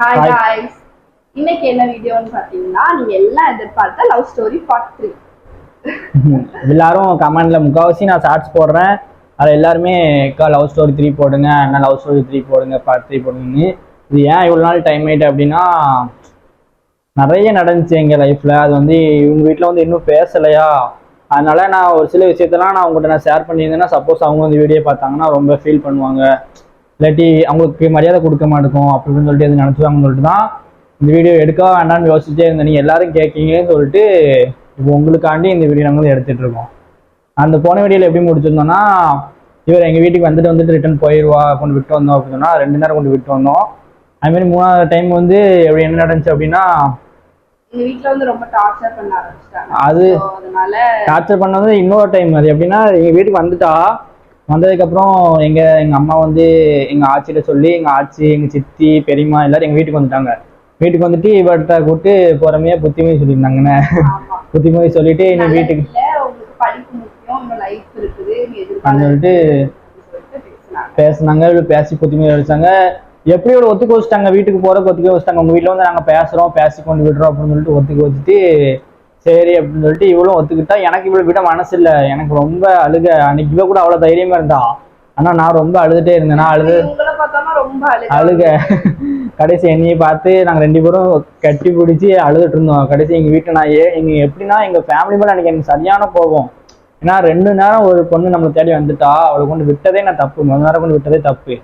Hi. Guys இன்னைக்கு என்ன வீடியோன்னு பார்த்தீங்கன்னா நீங்க எல்லாம் எதிர்பார்த்த லவ் ஸ்டோரி பார்ட் த்ரீ எல்லாரும் கமெண்ட்ல முக்கால்வாசி நான் ஷார்ட்ஸ் போடுறேன். அது எல்லாருமே அக்கா லவ் ஸ்டோரி த்ரீ போடுங்க அண்ணா லவ் ஸ்டோரி த்ரீ போடுங்க பார்ட் த்ரீ போடுங்கன்னு. இது ஏன் இவ்வளோ நாள் டைம் ஆயிட்டு அப்படின்னா நிறைய நடந்துச்சு எங்கள் லைஃப்பில் அது வந்து இவங்க வீட்டில் வந்து இன்னும் பேசலையா? அதனால நான் ஒரு சில விஷயத்தெல்லாம் நான் உங்கள்கிட்ட நான் ஷேர் பண்ணியிருந்தேன்னா சப்போஸ் அவங்க வந்து வீடியோ பார்த்தாங்கன்னா ரொம்ப ஃபீல் பண்ணுவாங்க. இல்லாட்டி அவங்களுக்கு மரியாதை கொடுக்க மாட்டோம் அப்படின்னு சொல்லிட்டு எது நினச்சிவாங்கன்னு சொல்லிட்டு தான் இந்த வீடியோ எடுக்க வேண்டாம்னு யோசிச்சுட்டே இருந்தேன் நீங்கள் எல்லாரும் கேட்கீங்கன்னு சொல்லிட்டு இப்போ உங்களுக்காண்டி இந்த வீடியோ நாங்கள் வந்து எடுத்துட்டு இருக்கோம். அந்த போன வீடியோவில் எப்படி முடிச்சிருந்தோம்னா இவர் எங்கள் வீட்டுக்கு வந்துட்டு வந்துட்டு ரிட்டர்ன் போயிடுவா கொண்டு விட்டு வந்தோம் அப்படின்னு ரெண்டு நேரம் கொண்டு விட்டு வந்தோம். அதுமாரி மூணாவது டைம் வந்து எப்படி என்ன நடந்துச்சு அப்படின்னா எங்க வீட்ல வந்து ரொம்ப டார்ச்சர் பண்ண ஆரம்பிச்சிட்டாங்க. அது- டார்ச்சர் பண்ணது இன்னொரு டைம் அது எப்படின்னா எங்கள் வீட்டுக்கு வந்துட்டா வந்ததுக்கப்புறம் எங்கள் எங்கள் அம்மா வந்து எங்கள் ஆச்சிட்ட சொல்லி எங்கள் ஆச்சி எங்கள் சித்தி பெரியம்மா எல்லாரும் எங்கள் வீட்டுக்கு வந்துட்டாங்க. வீட்டுக்கு வந்துட்டு இவர்கிட்ட கூப்பிட்டு பொறுமையாக புத்திமொழி சொல்லியிருந்தாங்கண்ணே புத்திமொழி சொல்லிட்டு நீ வீட்டுக்கு சொல்லிட்டு பேசினாங்க. பேசி புத்திமொழி அடிச்சாங்க. எப்படி இவ்வளோ ஒத்துக்க வச்சுட்டாங்க வீட்டுக்கு போறதுக்கு ஒத்துக்க வச்சுட்டாங்க. உங்க வீட்டில் வந்து நாங்கள் பேசுறோம் பேசி கொண்டு விடுறோம் அப்படின்னு சொல்லிட்டு ஒத்துக்க வச்சுட்டு சரி அப்படின்னு சொல்லிட்டு இவ்வளோ ஒத்துக்கிட்டா. எனக்கு இவ்வளோ விட மனசு இல்லை எனக்கு ரொம்ப அழுக. அன்னைக்கு இவ கூட அவ்வளோ தைரியமா இருந்தா. ஆனா நான் ரொம்ப அழுதுட்டே இருந்தேன். நான் அழுது அழுக. கடைசி என்னையை பார்த்து நாங்கள் ரெண்டு பேரும் கட்டி பிடிச்சி அழுதுட்டு இருந்தோம். கடைசி எங்கள் வீட்டில் நான் ஏ எங்க எப்படின்னா எங்கள் ஃபேமிலி மேலே எனக்கு எனக்கு சரியான கோபம். ஏன்னா ரெண்டு நேரம் ஒரு பொண்ணு நம்மளை தேடி வந்துட்டா. அவளை கொண்டு விட்டதே நான் தப்பு. முதல் நேரம் கொண்டு விட்டதே தப்பு.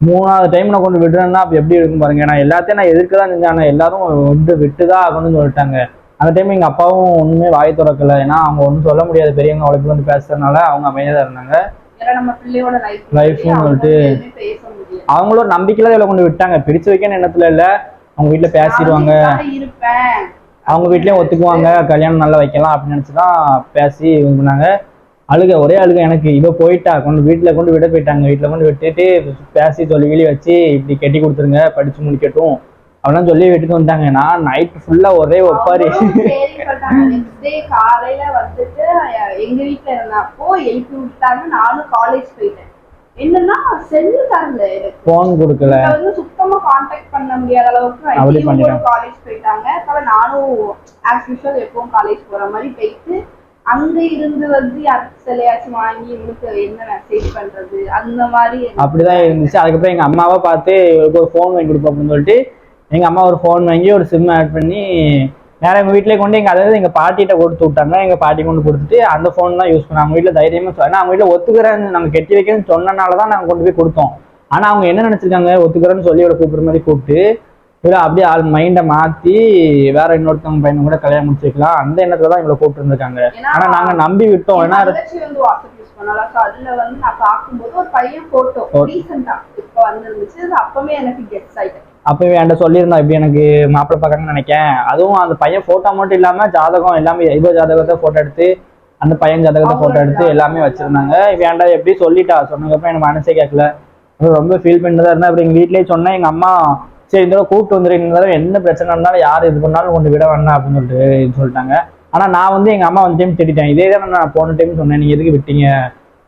மூணாவது டைம் நான் கொண்டு விடுறேன்னா அப்போ எப்படி இருக்கும் பாருங்க. நான் எல்லாத்தையும் நான் எதிர்க்க தான் செஞ்சேன் எல்லாரும் விட்டு விட்டு தான் ஆகணும்னு சொல்லிட்டாங்க. அந்த டைம் எங்கள் அப்பாவும் ஒன்றுமே வாய் திறக்கல. ஏன்னா அவங்க ஒன்றும் சொல்ல முடியாது. பெரியவங்க அவ்வளோ வந்து பேசுறதுனால அவங்க அமைதியாக தான் இருந்தாங்க. ஏன்னா நம்ம பிள்ளையோட லைஃப் Life னு சொல்லிட்டு ஒரு நம்பிக்கையில இதில் கொண்டு விட்டாங்க. பிரிச்சு வைக்கன்னு எண்ணத்துல இல்லை. அவங்க வீட்டில் பேசிடுவாங்க. அவங்க வீட்லயும் ஒத்துக்குவாங்க. கல்யாணம் நல்லா வைக்கலாம் அப்படின்னு நினச்சி தான் பேசி இது பண்ணாங்க. அழுக ஒரே அழுக. எனக்கு இவ போயிட்டா கொண்டு வீட்டில் கொண்டு விட போயிட்டாங்க. வீட்டில் கொண்டு விட்டுட்டு பேசி சொல்லி கிளி வச்சு இப்படி கட்டி கொடுத்துருங்க. படிச்சு முடிக்கட்டும். அப்படிலாம் சொல்லி விட்டுட்டு வந்துட்டாங்க நான் நைட் ஃபுல்லாக ஒரே ஒப்பாரி. காலையில வந்துட்டு எங்க வீட்ல இருந்தப்போ எழுப்பி விட்டாங்க. நானும் காலேஜ் போயிட்டேன். என்னன்னா செல்லு தரல ஃபோன் கொடுக்கல. வந்து சுத்தமா காண்டாக்ட் பண்ண முடியாத அளவுக்கு அப்படி. காலேஜ் போயிட்டாங்க. அப்ப நானும் ஆஸ் யூஷுவல் எப்பவும் காலேஜ் போற மாதிரி போயிட்டு அங்க இருந்து வந்து யாருக்கு சிலையாச்சும் வாங்கி இவங்களுக்கு என்ன மெசேஜ் பண்றது? அந்த மாதிரி அப்படிதான் இருந்துச்சு. அதுக்கப்புறம் எங்கள் அம்மாவை பார்த்து ஒரு ஃபோன் வாங்கி கொடுப்போம் அப்படின்னு சொல்லிட்டு எங்கள் அம்மா ஒரு ஃபோன் வாங்கி ஒரு சிம் ஆட் பண்ணி நேரம் எங்கள் வீட்டிலே கொண்டு எங்கள் அதாவது எங்கள் பாட்டிகிட்ட கொடுத்து விட்டாங்க. எங்கள் பாட்டி கொண்டு கொடுத்துட்டு அந்த ஃபோன் தான் யூஸ் பண்ணாங்க அவங்க வீட்டில் தைரியமாக சொன்னா அவங்க வீட்டில் ஒத்துக்கிறேன்னு நாங்கள் கெட்டி வைக்கிறேன்னு சொன்னனால தான் நாங்கள் கொண்டு போய் கொடுத்தோம். ஆனால் அவங்க என்ன நினச்சிருக்காங்க? ஒத்துக்கிறேன்னு சொல்லி இவளை கூப்பிட்ற மாதிரி கூப்பிட்டு இவரை அப்படியே ஆள் மைண்டை மாற்றி வேற இன்னொருத்தவங்க பையனை கூட கல்யாணம் முடிச்சு வைக்கலாம் அந்த எண்ணத்துல தான் இவளை கூப்பிட்டு இருந்திருக்காங்க. ஆனால் நாங்கள் நம்பி விட்டோம். ஏன்னா அதுல வந்து நான் பார்க்கும்போது ஒரு பையன் போட்டோ. ரீசெண்டா இப்போ வந்துருந்துச்சு. அப்பவே எனக்கு கெட்ஸ் ஆயிட்டேன். அப்பவே என்கிட்ட சொல்லியிருந்தா இப்படி எனக்கு மாப்பிள்ளை பார்க்கறேன்னு நினைக்கேன். அதுவும் அந்த பையன் போட்டோ மட்டும் இல்லாம ஜாதகம் எல்லாமே இவ ஜாதகத்தை போட்டோ எடுத்து அந்த பையன் ஜாதகத்தை போட்டோ எடுத்து எல்லாமே வச்சிருந்தாங்க. ஏன்டா எப்படி சொல்லிட்டா? சொன்னதுக்கப்புறம் எனக்கு மனசே கேட்கல அப்புறம் ரொம்ப ஃபீல் பண்ணிட்டு தான் இருந்தேன். அப்புறம் எங்க வீட்லயே சொன்னேன் எங்க அம்மா சரி இந்த தடவை கூப்பிட்டு வந்துரு இந்த தடவை என்ன பிரச்சனை இருந்தாலும் யார் இது பண்ணாலும் கொண்டு விட வேண்டாம் அப்படின்னு சொல்லிட்டு சொல்லிட்டாங்க. ஆனா நான் வந்து எங்க அம்மா வந்து டைம் திட்டிட்டேன் இதே தான் நான் போன டைம் சொன்னேன். நீங்க எதுக்கு விட்டீங்க?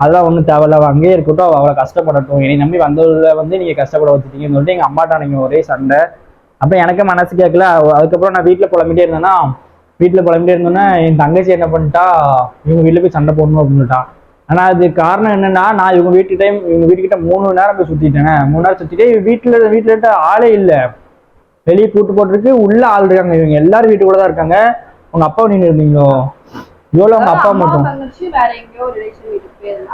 அதெல்லாம் ஒன்றும் தேவையில்ல. அவள் அங்கேயே இருக்கட்டும். அவள் அவ்வளோ கஷ்டப்படட்டும். என்னை நம்பி வந்ததில் வந்து நீங்கள் கஷ்டப்பட வச்சுட்டீங்கன்னு சொல்லிட்டு எங்கள் அம்மாட்ட நீங்கள் ஒரே சண்டை. அப்போ எனக்கே மனசு கேட்கல. அதுக்கப்புறம் நான் வீட்டில் புலம்பிட்டே இருந்தேன்னா வீட்டில் புலம்பிட்டே இருந்தோன்னே என் தங்கச்சி என்ன பண்ணிட்டா இவங்க வீட்டில் போய் சண்டை போடணும் அப்படின்னுட்டான் ஆனால் அது காரணம் என்னன்னா நான் இவங்க வீட்டு டைம் இவங்க வீட்டுக்கிட்ட மூணு நேரம் போய் சுற்றிட்டேன் மூணு நேரம் சுற்றிட்டு வீட்டில் வீட்டில் ஆளே இல்லை. வெளியே கூட்டு போட்டிருக்கு உள்ளே ஆள் இருக்காங்க. இவங்க எல்லாரும் வீட்டுக்குள்ளே தான் இருக்காங்க. உங்கள் அப்பா நின்று இருந்தீங்களோ? இவ்வளோ உங்க அப்பா மட்டும். போயிருந்தாங்க.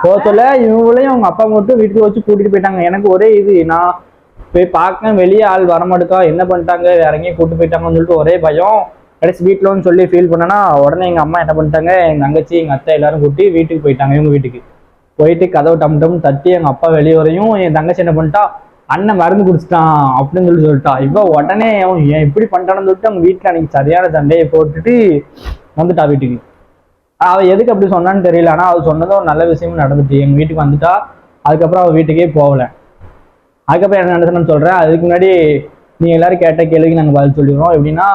போத்தல இவங்களையும் அவங்க அப்பா மட்டும் வீட்டுக்கு வச்சு கூட்டிட்டு போயிட்டாங்க. எனக்கு ஒரே இது நான் போய் பார்க்க வெளியே ஆள் வரமாட்டுக்கா என்ன பண்ணிட்டாங்க எங்கேயும் கூட்டு போயிட்டாங்கன்னு சொல்லிட்டு ஒரே பயம். கடைசி வீட்டில் வந்து சொல்லி ஃபீல் பண்ணனா உடனே எங்க அம்மா என்ன பண்ணிட்டாங்க எங்க தங்கச்சி எங்க அத்தை எல்லாரும் கூட்டி வீட்டுக்கு போயிட்டாங்க இவங்க வீட்டுக்கு. போயிட்டு கதவு டம் டம் தட்டி எங்க அப்பா வெளியே வரையும் என் தங்கச்சி என்ன பண்ணிட்டா அண்ணன் மருந்து குடிச்சிட்டான் அப்படின்னு சொல்லி சொல்லிட்டா. இவ உடனே அவன் ஏன் இப்படி பண்ணிட்டான்னு சொல்லிட்டு அவங்க வீட்டில் அன்னைக்கு சரியான சண்டையை போட்டுட்டு வந்துட்டா வீட்டுக்கு. அவ எதுக்கு அப்படி சொன்னான்னு தெரியல. ஆனா அவ சொன்னதும் ஒரு நல்ல விஷயமும் நடந்துட்டு எங்க வீட்டுக்கு வந்துட்டா அதுக்கப்புறம் அவ வீட்டுக்கே போகல. அதுக்கப்புறம் என்ன நடந்துச்சுன்னு சொல்றேன். அதுக்கு முன்னாடி நீங்க எல்லாரும் கேட்ட கேள்விக்கு நாங்க பதில் சொல்லிடுறோம். எப்படின்னா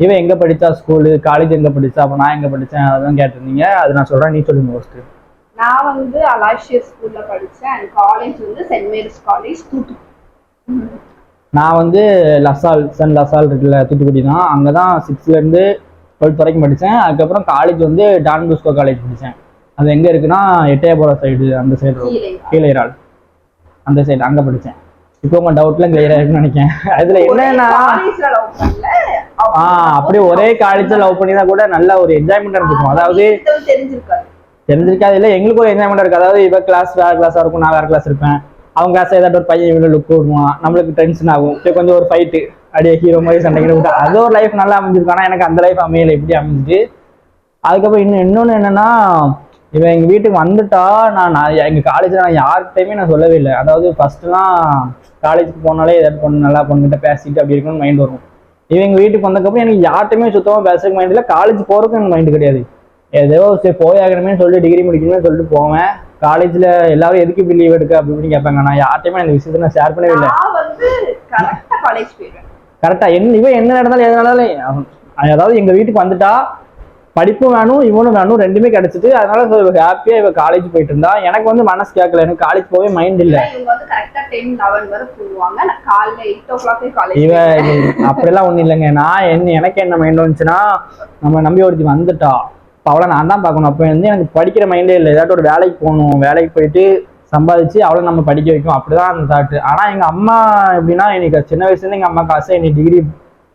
இவன் எங்க படிச்சா ஸ்கூலு காலேஜ் எங்க படிச்சா? அப்ப நான் எங்க படிச்சேன்? அதான் கேட்டிருந்தீங்க. அது நான் சொல்றேன். நீ சொல்லுங்க ஃபர்ஸ்ட் நான் வந்து அலாஷியஸ் ஸ்கூல்ல படிச்சேன். அண்ட் காலேஜ் வந்து சென்ட் மேரிஸ் காலேஜ் தூத்துக்குடி. நான் வந்து லசால் சென்ட் லசால் இருக்குல்ல தூத்துக்குடி தான் அங்கே தான் சிக்ஸ்த்லேருந்து டுவெல்த் வரைக்கும் படித்தேன் அதுக்கப்புறம் காலேஜ் வந்து டான் புஸ்கோ காலேஜ் படித்தேன் அது எங்கே இருக்குன்னா எட்டயபுரம் சைடு அந்த சைடு கீழே. கீழைரால். அந்த சைடு அங்கே படித்தேன் இப்போ உங்கள் டவுட்லாம் கிளியராக இருக்குன்னு நினைக்கிறேன். அதில் என்னன்னா அப்படியே ஒரே காலேஜில் லவ் பண்ணி தான் கூட நல்ல ஒரு என்ஜாய்மெண்ட் இருந்துக்கும் அதாவது தெரிஞ்சிருக்காது. இல்லை எங்களுக்கு ஒரு என்ஜாய்மெண்ட் இருக்கு. அதாவது இவ கிளாஸ் வேற கிளாஸாக இருக்கும் நான் வேற கிளாஸ் இருப்பேன். அவங்க கிளாஸ் ஏதாட்டு ஒரு பையன் இவ்வளோ லுக் விடுவான் நம்மளுக்கு டென்ஷன் ஆகும். கொஞ்சம் ஒரு ஃபைட்டு அப்படியே ஹீரோ மாதிரி சண்டைக்கு விட்டு. அது ஒரு லைஃப் நல்லா அமைஞ்சிருக்கு. ஆனால் எனக்கு அந்த லைஃப் அமையல. எப்படி அமைஞ்சு. அதுக்கப்புறம் இன்னும் இன்னொன்று என்னன்னா இவன் எங்கள் வீட்டுக்கு வந்துட்டா நான் நான் எங்கள் காலேஜில் நான் யார்கிட்டையுமே நான் சொல்லவே இல்லை. அதாவது ஃபஸ்ட்டுலாம் காலேஜுக்கு போனாலே ஏதாவது பொண்ணு நல்லா பொண்ணுகிட்ட பேசிட்டு அப்படி இருக்கணும்னு மைண்ட் வரும். இவன் எங்கள் வீட்டுக்கு வந்தக்கப்புறம் எனக்கு யார்கிட்டையுமே சுத்தமாக பேசுறதுக்கு மைண்ட் இல்லை. காலேஜ் போகிறதுக்கும் எனக்கு மைண்டு கிடையாது. ஏதோ சரி போய் ஆகணுமே சொல்லிட்டு டிகிரி முடிக்கணும்னு சொல்லிட்டு போவேன். காலேஜில் எல்லாரும் எதுக்கு இப்படி லீவ் எடுக்க? அப்படி இப்படின்னு கேட்பாங்க. நான் யார்கிட்டையுமே அந்த விஷயத்தை நான் ஷேர் பண்ணவே இல்லை. கரெக்டா என்ன இவன் என்ன நடந்தாலும் எது நடந்தாலும் அதாவது எங்க வீட்டுக்கு வந்துட்டா படிப்பும் வேணும் இவனும் வேணும் ரெண்டுமே கிடைச்சிட்டு அதனால ஹாப்பியா இவ காலேஜ் போயிட்டு இருந்தா. எனக்கு வந்து மனசு கேட்கல எனக்கு காலேஜ் போவே மைண்ட் இல்ல. இவ இது அப்படியெல்லாம் ஒண்ணும் இல்லைங்க. நான் என்ன எனக்கு என்ன மைண்ட் வந்துச்சுன்னா நம்ம நம்பி ஒருத்தி வந்துட்டா. அவளை நான் தான் பார்க்கணும். அப்போ வந்து எனக்கு படிக்கிற மைண்டே இல்லை. ஏதாட்டும் ஒரு வேலைக்கு போகணும். வேலைக்கு போயிட்டு சம்பாதிச்சு அவளை நம்ம படிக்க வைக்கும். அப்படிதான் அந்த தாட்டு ஆனா எங்க அம்மா எப்படின்னா எனக்கு சின்ன வயசுலேருந்து எங்கள் எங்க ஆசை நீ டிகிரி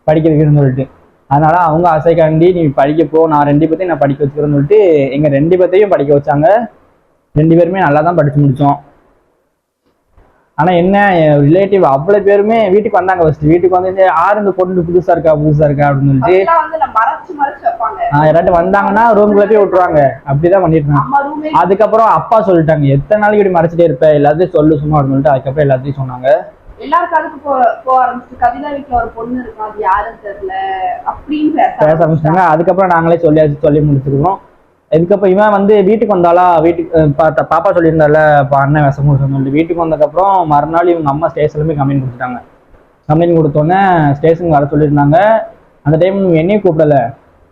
படிக்க வைக்கணும்னு சொல்லிட்டு. அதனால அவங்க ஆசைக்காண்டி நீ படிக்க போ நான் ரெண்டு பேர்த்தையும் நான் படிக்க வச்சுக்கிறேன்னு சொல்லிட்டு எங்க ரெண்டு பேர்த்தையும் படிக்க வச்சாங்க. ரெண்டு பேருமே நல்லா தான் படிச்சு முடிச்சோம். ஆனா என்ன ரிலேட்டிவ் அவ்வளவு பேருமே வீட்டுக்கு வந்தாங்க ஃபர்ஸ்ட் வீட்டுக்கு வந்து யாரு இந்த பொண்ணு புதுசா இருக்கா புதுசா இருக்கா அப்படின்னு சொல்லிட்டு யாராட்டும் வந்தாங்கன்னா ரூம்குள்ள போய் விட்டுருவாங்க. அப்படிதான் பண்ணிட்டு இருந்தாங்க. அதுக்கப்புறம் அப்பா சொல்லிட்டாங்க எத்தனை நாளைக்கு இப்படி மறைச்சிட்டே இருப்ப? எல்லாத்தையும் சொல்லு சும்மா அப்படின்னு சொல்லிட்டு அதுக்கப்புறம் எல்லாத்தையும் சொன்னாங்க. போ போக ஆரம்பிச்சு கவிதா வீட்டுல ஒரு பொண்ணு இருக்கும் அது யாருன்னு தெரியல அப்படின்னு பேச பேச ஆரம்பிச்சிட்டாங்க. அதுக்கப்புறம் நாங்களே சொல்லியாச்சு சொல்லி முடிச்சிருக்கோம் இதுக்கப்புறம் இவன் வந்து வீட்டுக்கு வந்தாளா? வீட்டுக்கு பாத்தா பாப்பா சொல்லியிருந்தால அண்ணன் விஷம் கொடுத்தோன்னு சொல்லிட்டு. வீட்டுக்கு வந்ததுக்கப்புறம் மறுநாள் இவங்க அம்மா ஸ்டேஷன்ல போய் கம்ப்ளைண்ட் கொடுத்துட்டாங்க. கம்ப்ளைண்ட் கொடுத்தோன்னே ஸ்டேஷனுக்கு வர சொல்லியிருந்தாங்க. அந்த டைம் என்னையும் கூப்பிடல.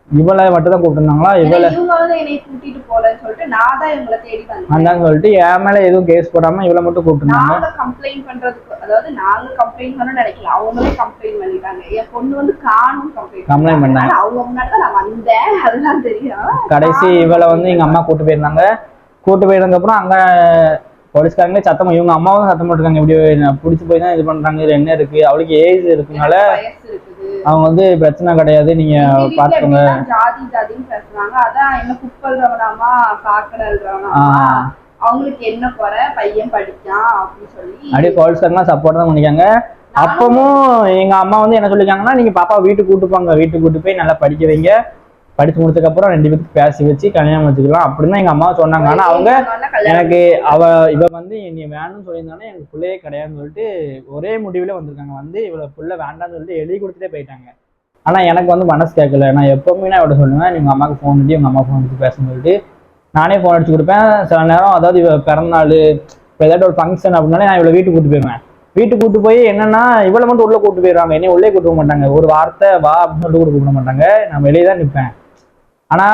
இவளை மட்டும் தான் கூப்பிட்டுருந்தாங்களா இவளை கூட்டிட்டு போலன்னு சொல்லிட்டு நான் தான் இவங்களை தேடி சொல்லிட்டு என் மேல எதுவும் கேஸ் போடாம இவளை மட்டும் கூப்பிட்டுருந்தாங்க. நாங்க கம்ப்ளைண்ட் பண்றதுக்கு அதாவது நாங்க கம்ப்ளைண்ட் பண்ண நினைக்கல. அவங்களே கம்ப்ளைண்ட் பண்ணிட்டாங்க. என் பொண்ணு வந்து காணும் கம்ப்ளைண்ட் Complaint பண்ணாங்க. அவங்க முன்னாடி தான் நான் வந்தேன். அதெல்லாம் தெரியும். கடைசி இவளை வந்து எங்க அம்மா கூட்டு போயிருந்தாங்க. கூட்டு போயிருந்ததுக்கு அப்புறம் அங்க போலீஸ்காரங்களே சத்தம் இவங்க அம்மாவும் சத்தம் போட்டிருக்காங்க. இப்படி பிடிச்சி போய் தான் இது பண்றாங்க இதுல என்ன இருக்கு? அவளுக்கு ஏஜ் இருக்குனால அவங்க வந்து பிரச்சனை கிடையாது. நீங்க பாத்துக்கோங்க. ஜாதி ஜாதின்னு பேசுறாங்க அதான் என்ன குப்பல்றவனாமா சாக்கடைன்றவனாமா ஆ. அவங்களுக்கு என்ன குறை பையன் படிக்கான் அப்படின்னு சொல்லி அப்படியே போலீஸ்காரங்களாம் சப்போர்ட் தான் பண்ணிக்காங்க. அப்பவும் எங்க அம்மா வந்து என்ன சொல்லிருக்காங்கன்னா நீங்க பாப்பா வீட்டுக்கு கூட்டு போங்க வீட்டுக்கு கூட்டு போய் நல்லா படிக்க வைங்க. படிச்சு முடிச்சதுக்கு அப்புறம் ரெண்டு பேருக்கு பேசி வச்சு கல்யாணம் வச்சுக்கலாம் அப்படின்னு தான் எங்க அம்மா சொன்னாங்க. ஆனா அவங்க எனக்கு அவ இவ வந்து என்னை வேணும்னு சொல்லியிருந்தானே எனக்கு பிள்ளையே கிடையாதுன்னு சொல்லிட்டு ஒரே முடிவுல வந்திருக்காங்க. வந்து இவளை புள்ள வேண்டாம்னு சொல்லிட்டு எழுதி கொடுத்துட்டே போயிட்டாங்க. ஆனா எனக்கு வந்து மனசு கேட்கல. நான் எப்பவுமே நான் இவட சொல்லுவேன் நீங்க அம்மாவுக்கு ஃபோன் பண்ணி உங்க அம்மா ஃபோன் அடிச்சு பேசணும்னு சொல்லிட்டு நானே ஃபோன் அடிச்சு கொடுப்பேன். சில நேரம் அதாவது இவ பிறந்தநாள் இப்போ ஏதாட்டும் ஒரு ஃபங்க்ஷன் அப்படின்னாலே நான் இவளை வீட்டுக்கு கூட்டு போயிருவேன் வீட்டுக்கு கூட்டு போய் என்னன்னா இவளை மட்டும் உள்ள கூட்டு போயிடுவாங்க. என்னைய உள்ளே கூட்டு போக மாட்டாங்க. ஒரு வார்த்தை வா அப்படின்னு சொல்லிட்டு கூட கூப்பிட மாட்டாங்க. நான் வெளியே தான் நிற்பேன் ஆனா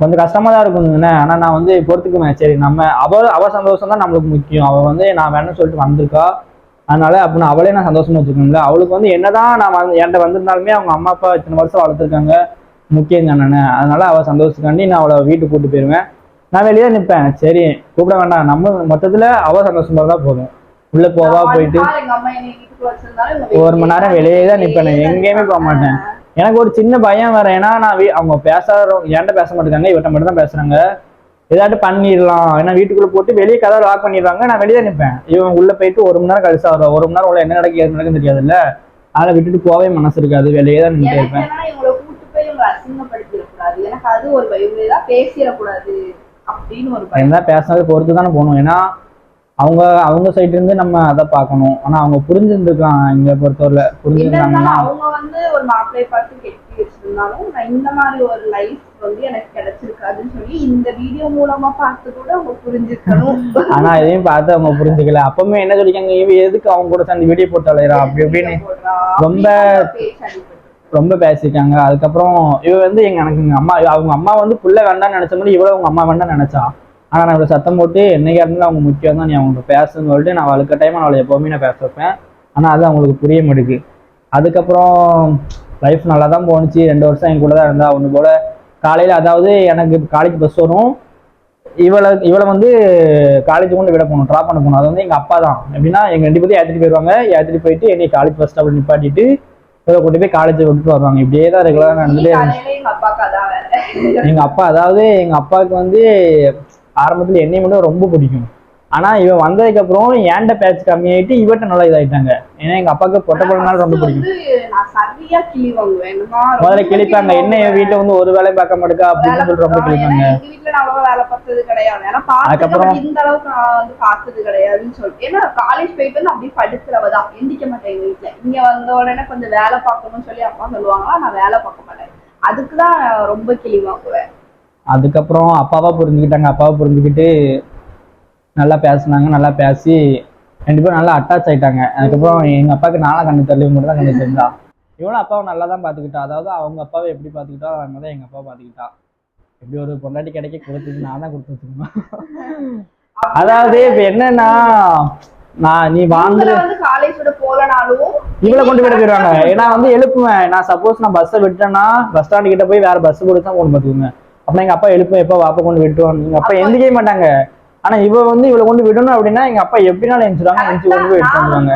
கொஞ்சம் கஷ்டமா தான் இருக்குங்க ஆனா நான் வந்து பொறுத்துக்குவேன். சரி நம்ம அவ அவ சந்தோஷம் தான் நம்மளுக்கு முக்கியம். அவ வந்து நான் வேணும்னு சொல்லிட்டு வந்திருக்கா. அதனால அப்படின்னு அவளே நான் சந்தோஷமா வச்சுக்கோங்களேன் அவளுக்கு வந்து என்னதான் நான் வந்து என்கிட்ட வந்திருந்தாலுமே அவங்க அம்மா அப்பா இத்தனை வருஷம் வளர்த்துருக்காங்க. முக்கியம் தானே அதனால அவ சந்தோஷத்துக்காண்டி நான் அவளை வீட்டுக்கு கூட்டு போயிருவேன். நான் வெளியே நிற்பேன் சரி கூப்பிட வேண்டாம். நம்ம மொத்தத்துல அவ சந்தோஷமா தான் போதும். உள்ள போவா நான் போயிட்டு என்னை ஒரு மணி நேரம் வெளியே தான் தான் எங்கேயுமே போக. மாட்டேன். எனக்கு ஒரு சின்ன பயம் வேற. ஏன்னா நான் அவங்க பேசாத என்கிட்ட பேச மாட்டேங்காங்க இவட்ட மட்டும் தான் பேசுறாங்க. ஏதாட்டும் பண்ணிடலாம். ஏன்னா வீட்டுக்குள்ள போட்டு வெளியே கதை லாக் பண்ணிடுவாங்க நான் வெளியே நிற்பேன் இவன் உள்ள போயிட்டு ஒரு மணி நேரம் கழிச்சா வருவா ஒரு மணி நேரம் உள்ள என்ன நடக்கு ஏது நடக்குன்னு தெரியாதுல்ல. அதை விட்டுட்டு போவே மனசு இருக்காது. வெளியே தான் எனக்கு இருப்பேன். அசிங்கப்படுத்திடக்கூடாது. எனக்கு அது ஒரு பயம். பேசிடக்கூடாது அப்படின்னு ஒரு பயம். என்ன பேசினது பொறுத்து தானே போகணும். ஏன்னா அவங்க அவங்க சைடு இருந்து நம்ம அதை பார்க்கணும். ஆனா அவங்க புரிஞ்சிருந்துருக்கலாம். இங்க பொறுத்தவரை என்ன புரிஞ்சிருந்தாங்கன்னா அவங்க வந்து ஒரு மாப்பிள்ளையை பார்த்து கெட்டி வச்சிருந்தாலும் நான் இந்த மாதிரி ஒரு லைஃப் வந்து எனக்கு கிடைச்சிருக்காதுன்னு சொல்லி இந்த வீடியோ மூலமா பார்த்து கூட அவங்க புரிஞ்சுக்கணும் ஆனா இதையும் பார்த்து அவங்க புரிஞ்சுக்கல. அப்பவுமே என்ன சொல்லிக்காங்க இவ எதுக்கு அவங்க கூட சேர்ந்து வீடியோ போட்டு அலையிறா? அப்படி இப்படின்னு ரொம்ப- ரொம்ப பேசிட்டாங்க அதுக்கப்புறம் இவ வந்து எங்க எனக்கு எங்க அம்மா அவங்க அம்மா வந்து புள்ள வேண்டாம்னு நினைச்ச மாதிரி இவ்வளவு அவங்க அம்மா வேண்டாம்னு நினைச்சா? ஆனா நான் இவ்வளவு சத்தம் போட்டு என்னைக்கா இருந்தாலும் அவங்க முக்கியம் தான். நீ அவங்க பேசுன்னு சொல்லிட்டு நான் வழுக்க டைம் அவளை எப்பவுமே நான் பேச வைப்பேன். ஆனா அது அவங்களுக்கு புரிய மாட்டேங்குது அதுக்கப்புறம் லைஃப் நல்லா தான் போணுச்சு. ரெண்டு வருஷம் என் கூட தான் இருந்தா. ஒன்று போல காலையில் அதாவது எனக்கு காலேஜ் பஸ் வரும். இவளை இவளை வந்து காலேஜ் கொண்டு விட போகணும் ட்ராப் பண்ண போகணும். அது வந்து எங்கள் அப்பா தான். எப்படின்னா எங்கள் ரெண்டு பேரும் ஏற்றிட்டு போயிடுவாங்க ஏற்றிட்டு போயிட்டு என்னை காலேஜ் பஸ் ஸ்டாப்பில் நிப்பாட்டிட்டு இவளை கொண்டு போய் காலேஜ் விட்டுட்டு வருவாங்க. இப்படியே தான் ரெகுலராக நடந்துட்டே இருந்துச்சு. காலையில எங்க அப்பாக்கு அதான் வேலை எங்க அப்பா அதாவது எங்க அப்பாவுக்கு வந்து ஆரம்பத்துல என்னை மட்டும் ரொம்ப பிடிக்கும். ஆனா இவ வந்ததுக்கு அப்புறம் ஏன்ட பேச்சு கம்மியாயிட்டு இவட்ட நல்லா இதாயிட்டாங்க. ஏன்னா எங்க அப்பாவுக்கு பொட்ட பொண்ணால ரொம்ப பிடிக்கும். முதல்ல கிழிப்பாங்க. என்ன என் வீட்டுல வந்து ஒரு வேலை பார்க்க மாட்டேக்கா அப்படின்னு சொல்லிட்டு ரொம்ப. கிழிப்பாங்க. அதுக்கப்புறம்? இந்த அளவுக்கு நான் வந்து பார்த்தது கிடையாதுன்னு சொல்லிட்டு. ஏன்னா காலேஜ் போயிட்டு வந்து அப்படியே படுக்கிறவ தான். எந்திக்க மாட்டேன் எங்க இங்க வந்த உடனே கொஞ்சம் வேலை பார்க்கணும்னு சொல்லி அப்பா சொல்லுவாங்களா நான் வேலை பார்க்க மாட்டேன். அதுக்கு தான் ரொம்ப கிளி வாங்குவேன். அதுக்கப்புறம் அப்பாவா புரிஞ்சுக்கிட்டாங்க. அப்பாவை புரிஞ்சுக்கிட்டு நல்லா பேசுனாங்க. நல்லா பேசி ரெண்டு பேரும் நல்லா அட்டாச் ஆயிட்டாங்க. அதுக்கப்புறம் எங்க அப்பாவுக்கு நானும் கண்ணு தெரியல மட்டும் தான் கண்ணு தெரிஞ்சா. இவனும் அப்பாவை நல்லா தான் பார்த்துக்கிட்டா. அதாவது அவங்க அப்பாவை எப்படி பார்த்துக்கிட்டா அவங்க தான் எங்க அப்பாவை பார்த்துக்கிட்டா. எப்படி ஒரு பொண்டாட்டி கிடைக்க கொடுத்தது நான் தான் கொடுத்து வச்சிருக்கேன் அதாவது இப்ப என்னன்னா நான் நீ வாங்குற இவங்கள வந்து காலேஜ் விட போலனாலும் இவளை கொண்டு விட போயிடுவாங்க. ஏன்னா வந்து எழுப்புவேன். நான் சப்போஸ் நான் பஸ்ஸை விட்டேன்னா பஸ் ஸ்டாண்டு கிட்ட போய் வேற பஸ் கொடுத்தா கொண்டு பார்த்துக்குங்க. அப்ப எங்க அப்பா எழுப்புவேன் எப்போ வாப்பா கொண்டு விட்டுவாங்க எங்க அப்பா எந்திக்கவே மாட்டாங்க. ஆனா இவ வந்து இவளை கொண்டு விடணும் அப்படின்னா எங்க அப்பா எப்படினாலும் எழுந்துருவாங்க எழுந்து கொண்டு போய் எடுத்து வந்துருவாங்க.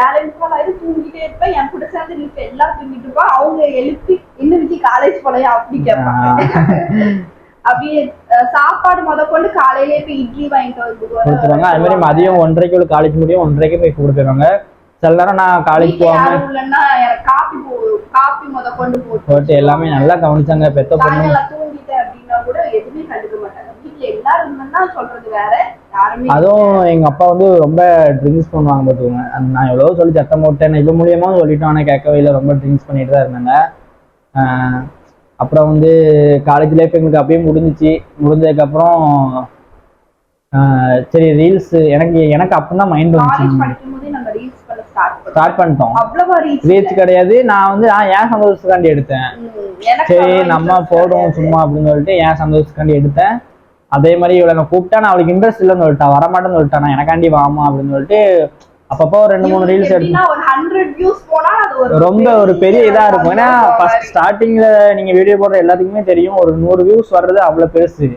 ஏழு நிமிஷம் ஆயிரு தூங்கிட்டே இருப்பேன். என் கூட சேர்ந்து நீ எல்லாம் தூங்கிட்டு இருப்பா. அவங்க எழுப்பி இன்னும் விக்கி காலேஜ் போலையா? அப்படி கேட்பாங்க. அப்படியே அஹ், சாப்பாடு முத கொண்டு காலையிலே போய் இட்லி வாங்கிட்டு வந்து கொடுத்துருவாங்க. அது மாதிரி மதியம் ஒன்றரைக்கு உள்ள காலேஜ் முடியும். ஒன்றரைக்கு போய் கூப்பிட்டு போயிருவாங்க சில நேரம் நான் காலேஜ் வீட்ல போகாம யாரும் இல்லைன்னா எனக்கு காப்பி போ காப்பி முத கொண்டு போட்டு போட்டு எல்லாமே நல்லா கவனிச்சாங்க. பெத்த பொண்ணு சாயங்காலம் தூங்கிட்டேன் அப்படின்னா கூட எதுவுமே கண்டுக்க மாட்டாங்க. வீட்டுல எல்லாரும் இருந்தா சொல்றது வேற யாருமே அதுவும் எங்க அப்பா வந்து ரொம்ப ட்ரிங்க்ஸ் பண்ணுவாங்க பார்த்துக்கோங்க. நான் எவ்வளவோ சொல்லி சத்தம் போட்டேன் இவ மூலியமா சொல்லிட்டோம். ஆனால் கேட்கவே இல்லை. ரொம்ப ட்ரிங்க்ஸ் பண்ணிட்டு தான் இருந்தாங்க. அப்புறம் வந்து காலேஜ் லைஃப் எங்களுக்கு அப்படியே முடிஞ்சிச்சு. முடிஞ்சதுக்கப்புறம் சரி ரீல்ஸ் எனக்கு எனக்கு அப்பதான் மைண்ட் வந்துச்சு படிக்கும் போதே நம்ம ரீல்ஸ் பண்ண ஸ்டார்ட் பண்ணிட்டோம். ரீல்ஸ் கிடையாது. நான் வந்து நான் ஏன் சந்தோஷத்துக்காண்டி எடுத்தேன். சரி நம்ம போடுவோம். சும்மா அப்படின்னு சொல்லிட்டு ஏன் சந்தோஷத்துக்காண்டி எடுத்தேன். அதே மாதிரி இவளை நான் கூப்பிட்டா நான் அவளுக்கு இன்ட்ரெஸ்ட் இல்லைன்னு சொல்லிட்டா வரமாட்டேன்னு சொல்லிட்டா நான் எனக்காண்டி வாமா அப்படின்னு சொல்லிட்டு அப்பப்போ ஒரு ரெண்டு மூணு ரீல்ஸ் எடுத்து எப்படின்னா ஒரு 100 views போனா அது ஒரு ரொம்ப ஒரு பெரிய இதா இருக்கும். ஏன்னா ஃபர்ஸ்ட் ஸ்டார்டிங்ல நீங்க வீடியோ போடுற எல்லாத்துக்குமே தெரியும். ஒரு நூறு வியூஸ் வர்றது அவ்வளவு பெருசு.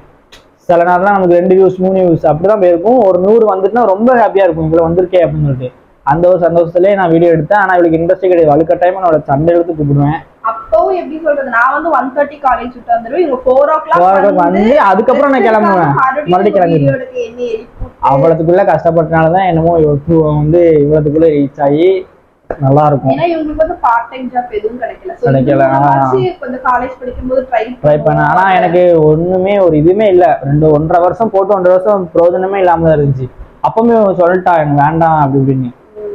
சில நேரம்லாம் நமக்கு ரெண்டு வியூஸ் மூணு வியூஸ் அப்படிதான் போயிருக்கும். ஒரு நூறு வந்துட்டுனா ரொம்ப ஹாப்பியா இருக்கும். இவ்வளவு வந்திருக்கே அப்படின்னு சொல்லிட்டு. அந்த ஒரு சந்தோஷத்துலயே நான் வீடியோ எடுத்தேன். ஆனா இவளுக்கு இன்ட்ரெஸ்ட் கிடையாது. டைம் நான் சண்டை எடுத்து கூப்பிடுவேன். அப்பவும் எப்படி சொல்றது? நான் வந்து ஒன் தேர்ட்டி காலேஜ் விட்டு வந்துருவேன் இவங்க ஃபோர் ஓ o'clock வந்து அதுக்கப்புறம் நான் கிளம்புவேன். மறுபடியும் எழுப்பி அவ்வளவுக்குள்ள கஷ்டப்பட்டனாலதான் என்னமோ இவளுக்கு வந்து இவ்வளவுக்குள்ள ரீச் ஆகி நல்லா இருக்கும் ஏன்னா இவங்களுக்கு வந்து பார்ட் டைம் ஜாப் எதுவும் கிடைக்கல. கொஞ்சம் காலேஜ் படிக்கும்போது ட்ரை ட்ரை பண்ணேன் ஆனா எனக்கு ஒண்ணுமே ஒரு இதுவுமே இல்ல. ரெண்டு ஒன்றரை வருஷம் போட்டு ஒன்றரை வருஷம் பிரயோஜனமே இல்லாம இருந்துச்சு. அப்பவுமே சொல்லிட்டா எனக்கு வேண்டாம் அப்படி இப்படின்னு.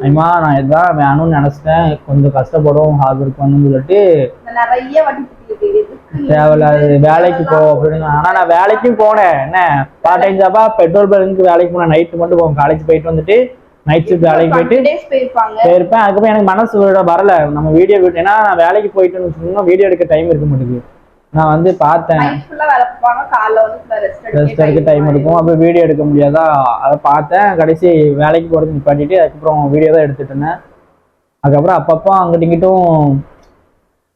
ஐமா நான் இதான் வேணும்னு நினைச்சிட்டேன். கொஞ்சம் கஷ்டப்படும் ஹார்ட் ஒர்க் பண்ணணும்னு சொல்லிட்டு தேவையில்லாது வேலைக்கு போ அப்படின்னு ஆனா நான் வேலைக்கும் போனேன். என்ன? பார்ட் டைம் ஜாபா பெட்ரோல் பங்க்கு வேலைக்கு போனேன். நைட்டு மட்டும் போவேன். காலேஜ் போயிட்டு வந்துட்டு நைட் ஷிஃப்ட் வேலைக்கு போயிட்டு போயிருப்பேன். அதுக்கப்புறம் எனக்கு மனசு வரல. நம்ம வீடியோ ஏன்னா நான் வேலைக்கு போயிட்டு வச்சுக்கோங்க வீடியோ எடுக்க டைம் இருக்க மாட்டேங்குது. நான் வந்து பார்த்தேன். ரெஸ்ட் எடுக்க டைம் இருக்கும் அப்போ வீடியோ எடுக்க முடியாதா? அதை பார்த்தேன். கடைசி வேலைக்கு போகிறது நிப்பாட்டிட்டு அதுக்கப்புறம் வீடியோ தான் எடுத்துட்டு இருந்தேன். அதுக்கப்புறம் அப்பப்போ அங்கிட்ட இங்கிட்டும்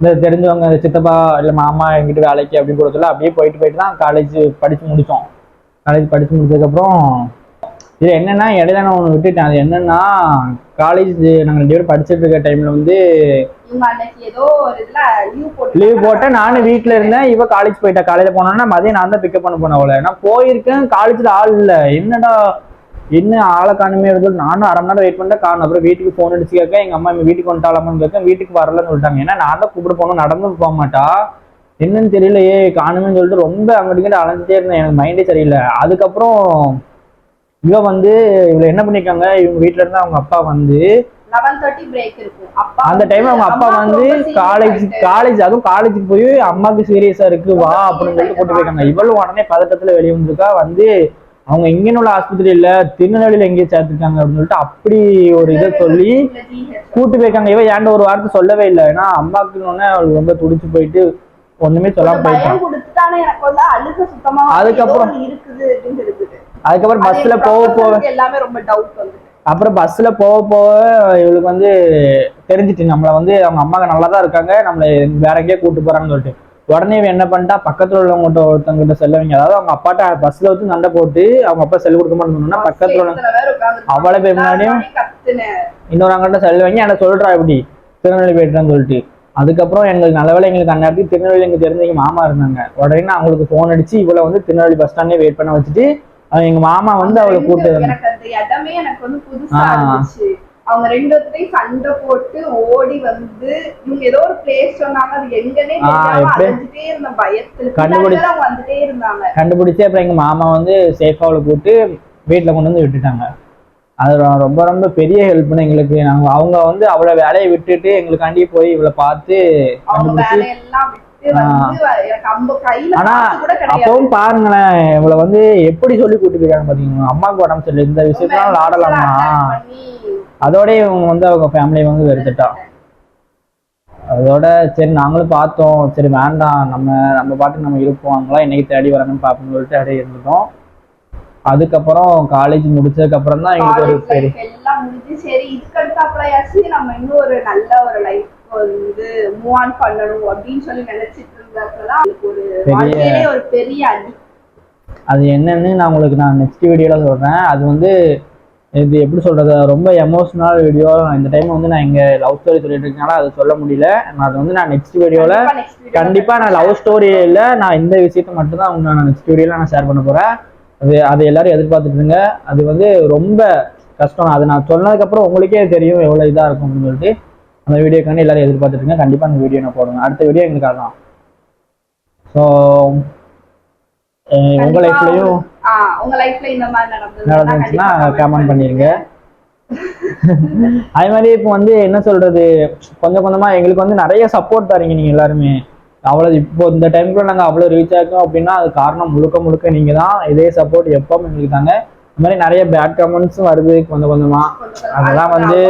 இந்த தெரிஞ்சவங்க இந்த சித்தப்பா இல்லை மாமா எங்கிட்ட வேலைக்கு அப்படின்னு கொடுத்துல அப்படியே போயிட்டு போயிட்டு தான் காலேஜ் படித்து முடித்தோம் காலேஜ் படித்து முடிச்சதுக்கப்புறம் இது என்னன்னா இடையில நான் ஒன்று விட்டுட்டேன். அது என்னன்னா காலேஜ் நாங்கள் ரெண்டு பேரும் படிச்சுட்டு இருக்க டைமில் வந்து லீவ் போட்டு லீவ் போட்டேன் நானும் வீட்டில் இருந்தேன். இவ காலேஜ் போயிட்டா. காலையில் போனோன்னா மதியம் நான் தான் பிக்கப் பண்ண போனேன் அவளை. நான் போயிருக்கேன். காலேஜில் ஆள் இல்லை. என்னடா என்ன ஆளை காணுமே இருக்கு நானும் அரை மணி நேரம் வெயிட் பண்ணிட்டேன் காணும். அப்புறம் வீட்டுக்கு ஃபோன் அடிச்சு கேட்க எங்க அம்மா வீட்டுக்கு வந்துட்டாலாமான்னு கேட்க வீட்டுக்கு வரலன்னு சொல்லிட்டாங்க. ஏன்னா நான் தான் கூப்பிட போகணும். நடந்து போக மாட்டா. என்னன்னு தெரியலையே. காணுமேன்னு சொல்லிட்டு ரொம்ப அங்கிட்டு அலைஞ்சிட்டே இருந்தேன். எனக்கு மைண்டே சரியில்லை. அதுக்கப்புறம் இவ வந்து இவளை என்ன பண்ணிருக்காங்க? இவங்க வீட்ல இருந்து அவங்க அப்பா வந்து அந்த டைம் அவங்க அப்பா வந்து காலேஜ். காலேஜ் அதுவும் காலேஜுக்கு போய் அம்மாக்கு சீரியஸா இருக்கு. வா அப்படின்னு சொல்லிட்டு கூட்டு போயிருக்காங்க. இவளும் உடனே பதட்டத்துல வெளியே வந்திருக்கா. வந்து அவங்க இங்கன்னு உள்ள ஆஸ்பத்திரி இல்ல திருநெல்வேலியில எங்கேயும் சேர்த்துருக்காங்க அப்படின்னு சொல்லிட்டு அப்படி ஒரு இதை சொல்லி. கூட்டு போயிருக்காங்க. இவ ஏன்ட ஒரு வார்த்தை சொல்லவே இல்லை. ஏன்னா அம்மாக்கு உடனே அவளுக்கு ரொம்ப துடிச்சு போயிட்டு ஒண்ணுமே சொல்லாம போயிட்டான். அதுக்கப்புறம் அதுக்கப்புறம் பஸ்ல போக போக எல்லாமே ரொம்ப டவுட் அப்புறம் பஸ்ல போக போக இவளுக்கு வந்து தெரிஞ்சிட்டு நம்மள வந்து அவங்க அம்மாங்க நல்லா தான் இருக்காங்க நம்மளை வேற எங்கேயோ கூட்டு போறாங்கன்னு சொல்லிட்டு. உடனே இவன் என்ன பண்ணிட்டா பக்கத்துல உள்ளவங்ககிட்ட ஒருத்தவங்கிட்ட செல்லவங்க. அதாவது அவங்க அப்பாட்ட பஸ்ல வச்சு சண்டை போட்டு அவங்க அப்பா செல் கொடுக்க மாட்டேன்னா பக்கத்துல உள்ள அவ்வளவு பேர் முன்னாடியும் இன்னொரு அங்கிட்ட செல்வங்க என்ன சொல்றா இப்படி? திருநெல்வேலி போயிட்டேன்னு சொல்லிட்டு. அதுக்கப்புறம் எங்களுக்கு நல்ல வேளை எங்களுக்கு அந்த இடத்துக்கு திருநெல்வேலி எங்க தெரிஞ்ச எங்க மாமா இருந்தாங்க. உடனே அவங்களுக்கு ஃபோன் அடிச்சு இவளை வந்து திருநெல்வேலி பஸ் ஸ்டாண்ட்லேயே வெயிட் பண்ண வச்சுட்டு எங்க மாமா வந்து அவளை வந்தாங்க. எனக்கு அந்த இடமே எனக்கு வந்து புதுசா. இருந்துச்சு அவங்க ரெண்டு சண்டை போட்டு ஓடி வந்து இவங்க ஏதோ ஒரு பிளேஸ் சொன்னாங்க அது எங்கன்னே? அலைஞ்சிட்டே இருந்த பயத்துல கண்டுபிடி- பின்னாடி அவங்க வந்துட்டே இருந்தாங்க கண்டுபிடிச்சு அப்புறம் எங்க மாமா வந்து சேஃபா அவளை கூப்பிட்டு வீட்டுல கொண்டு வந்து விட்டுட்டாங்க அது ரொம்ப ரொம்ப பெரிய ஹெல்ப்னு எங்களுக்கு நாங்க அவங்க வந்து அவளை வேலையை விட்டுட்டு எங்களுக்காண்டி போய் இவளை பார்த்து கண்டுபிடிச்சு அப்பவும் பாருங்களேன் இவளை வந்து எப்படி சொல்லி கூட்டிட்டு இருக்காங்க பாத்தீங்களா? அம்மாவுக்கு உடம்பு சரியில்லை. இந்த விஷயத்தினால ஆடலாமா? அதோட இவங்க வந்து அவங்க ஃபேமிலியை வந்து வெறுத்துட்டா. அதோட சரி நாங்களும் பார்த்தோம். சரி வேண்டாம். நம்ம நம்ம பாட்டுக்கு நம்ம இருப்போம். அவங்களாம் என்னைக்கு தேடி வராங்கன்னு பார்ப்போம்னு சொல்லிட்டு அப்படியே இருந்துட்டோம். அதுக்கப்புறம் காலேஜ் முடிச்சதுக்கு அப்புறம் தான் எங்களுக்கு ஒரு சரி வந்து மூவ் ஆன் பண்ணணும் அப்படின்னு சொல்லி நினைச்சிட்டு இருந்தப்பதான் ஒரு வாழ்க்கையிலே ஒரு பெரிய அடி. அது என்னன்னு நான் உங்களுக்கு நான் நெக்ஸ்ட் வீடியோல சொல்றேன். அது வந்து இது எப்படி சொல்றது? ரொம்ப எமோஷனல் வீடியோ இந்த டைம் வந்து நான் இங்க லவ் ஸ்டோரி சொல்லிட்டு இருக்கனால அதை சொல்ல முடியல. நான் அது வந்து நான் நெக்ஸ்ட் வீடியோல கண்டிப்பா next video ல கண்டிப்பா நான் லவ் ஸ்டோரி இல்ல. நான் இந்த விஷயத்த மட்டும் தான் உங்க நான் நெக்ஸ்ட் வீடியோல நான் ஷேர் பண்ண போறேன். அது அதை எல்லாரும் எதிர்பார்த்துட்டு இருங்க அது வந்து ரொம்ப கஷ்டம். அது நான் சொன்னதுக்கு அப்புறம் உங்களுக்கே தெரியும் எவ்வளவு இதா இருக்கும் அப்படின்னு சொல்லிட்டு. அந்த வீடியோக்காண்டி எல்லாரும் எதிர்பார்த்துட்டு இருங்க. கண்டிப்பா அந்த வீடியோ நான் போடுவேன். அடுத்த வீடியோ எங்களுக்கு அதான். ஸோ உங்க லைஃப்லயும் உங்க- லைஃப்ல இந்த மாதிரி நடந்துச்சுன்னா கமெண்ட் பண்ணிருங்க. அதே மாதிரி இப்போ வந்து என்ன சொல்றது? கொஞ்சம் கொஞ்சமா எங்களுக்கு வந்து நிறைய சப்போர்ட் தரீங்க நீங்க எல்லாருமே. அவ்வளவு இப்போ இந்த டைம்க்குள்ள நாங்க அவ்வளவு ரீச் ஆயிருக்கோம் அப்படின்னா அது காரணம் முழுக்க முழுக்க நீங்க தான். இதே சப்போர்ட் எப்பவும் எங்களுக்கு தாங்க. இந்த மாதிரி நிறைய பேட் கமெண்ட்ஸும் வருது கொஞ்சம் கொஞ்சமா. அதெல்லாம் வந்து.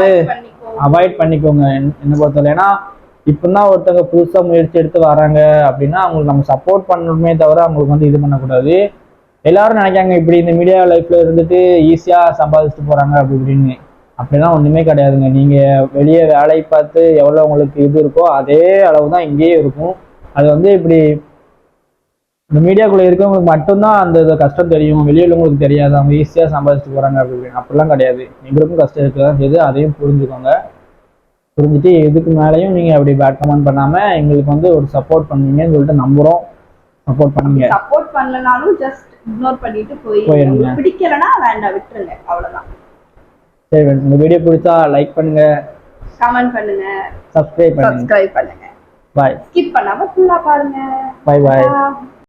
அவாய்ட் பண்ணிக்கோங்க என்ன- என்ன பொறுத்தவரை. ஏன்னா இப்பதான் ஒருத்தவங்க புதுசாக முயற்சி எடுத்து வராங்க அப்படின்னா அவங்களுக்கு நம்ம சப்போர்ட் பண்ணணுமே தவிர அவங்களுக்கு வந்து இது பண்ணக்கூடாது. எல்லாரும் நினைக்காங்க இப்படி இந்த மீடியா லைஃப்ல இருந்துட்டு ஈஸியாக சம்பாதிச்சுட்டு போகிறாங்க அப்படி இப்படின்னு. அப்படிலாம் ஒன்றுமே கிடையாதுங்க. நீங்கள் வெளியே வேலை பார்த்து எவ்வளோ உங்களுக்கு இது இருக்கோ அதே அளவு தான் இங்கேயே இருக்கும். அது வந்து இப்படி இந்த மீடியாக்குள்ள இருக்கவங்களுக்கு மட்டும்தான் அந்த கஷ்டம் தெரியும். வெளியே உள்ளவங்களுக்கு தெரியாது. அவங்க ஈஸியா சம்பாதிச்சுட்டு போறாங்க அப்படி இப்படின்னு அப்படிலாம் கிடையாது. எங்களுக்கும் கஷ்டம் இருக்குதான் செய்யுது அதையும் புரிஞ்சுக்கோங்க. புரிஞ்சுட்டு இதுக்கு மேலேயும் நீங்க அப்படி பேட் கமெண்ட் பண்ணாம எங்களுக்கு வந்து ஒரு சப்போர்ட் பண்ணுவீங்கன்னு சொல்லிட்டு நம்புறோம். சப்போர்ட் பண்ணுங்க. சப்போர்ட் பண்ணலனாலும் ஜஸ்ட் இக்னோர் பண்ணிட்டு போய் பிடிக்கலனா வேண்டாம். விட்டுருங்க. அவ்வளவுதான். சரி இந்த வீடியோ பிடிச்சா லைக் பண்ணுங்க. கமெண்ட் பண்ணுங்க. சப்ஸ்கிரைப் பண்ணுங்க. சப்ஸ்கிரைப் பண்ணுங்க. பாய் ஸ்கிப் பண்ணாம ஃபுல்லா பாருங்க. பாய் Bye.